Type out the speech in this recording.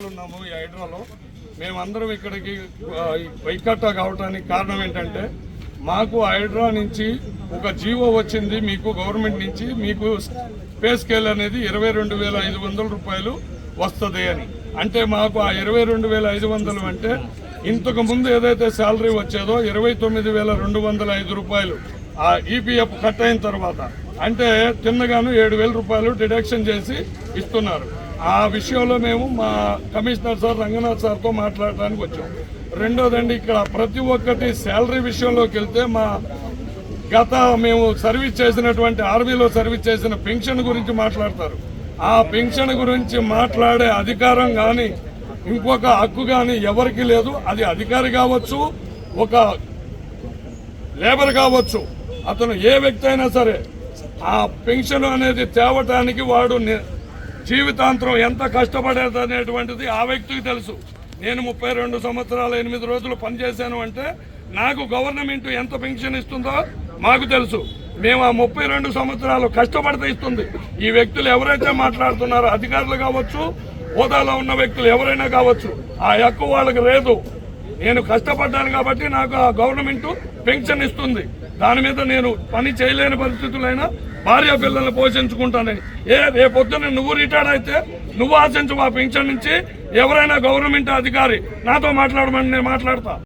ఉన్నాము ఈ హైడ్రాలో. మేమందరం ఇక్కడికి ఆ, వైకట్టా కావడానికి కారణం ఏంటంటే మాకు హైడ్రా నుంచి ఒక జీవో వచ్చింది మీకు గవర్నమెంట్ నుంచి మీకు పే స్కేల్ అనేది ఇరవై రెండు వేల ఐదు వందల రూపాయలు వస్తుంది అని. అంటే మాకు ఆ ఇరవై రెండు వేల ఐదు వందలు అంటే ఇంతకు ముందు ఏదైతే శాలరీ వచ్చేదో ఇరవై తొమ్మిది వేల రెండు వందల ఐదు రూపాయలు ఆ ఈపీఎఫ్ కట్ అయిన తర్వాత. అంటే తిన్నగాను ఏడు వేల రూపాయలు డిడక్షన్ చేసి ఇస్తున్నారు. ఆ విషయంలో మేము మా కమిషనర్ సార్ రంగనాథ్ సార్తో మాట్లాడడానికి వచ్చాం. రెండోదండి ఇక్కడ ప్రతి ఒక్కటి శాలరీ విషయంలోకి వెళ్తే మా గత మేము సర్వీస్ చేసినటువంటి ఆర్మీలో సర్వీస్ చేసిన పెన్షన్ గురించి మాట్లాడతారు. ఆ పెన్షన్ గురించి మాట్లాడే అధికారం కానీ ఇంకొక హక్కు కానీ ఎవరికి లేదు. అది అధికారి కావచ్చు ఒక లేబర్ కావచ్చు. అతను ఏ వ్యక్తి అయినా సరే ఆ పెన్షన్ అనేది తేవటానికి వాడు ని- జీవితాంతరం ఎంత కష్టపడేది అనేటువంటిది ఆ వ్యక్తికి తెలుసు. నేను ముప్పై రెండు సంవత్సరాలు ఎనిమిది రోజులు పనిచేశాను అంటే నాకు గవర్నమెంట్ ఎంత పెన్షన్ ఇస్తుందో మాకు తెలుసు. మేము ఆ ముప్పై రెండు సంవత్సరాలు కష్టపడితే ఇస్తుంది. ఈ వ్యక్తులు ఎవరైతే మాట్లాడుతున్నారో అధికారులు కావచ్చు హోదాలో ఉన్న వ్యక్తులు ఎవరైనా కావచ్చు ఆ హక్కు వాళ్ళకి లేదు. నేను కష్టపడ్డాను కాబట్టి నాకు ఆ గవర్నమెంట్ పెన్షన్ ఇస్తుంది. దాని మీద నేను పని చేయలేని పరిస్థితులైనా భార్య పిల్లల్ని పోషించుకుంటానని. ఏ రేపొద్దున నువ్వు రిటైర్డ్ అయితే నువ్వు ఆశించు మా పింఛన్ నుంచి ఎవరైనా గవర్నమెంట్ అధికారి నాతో మాట్లాడమని నేను మాట్లాడతా.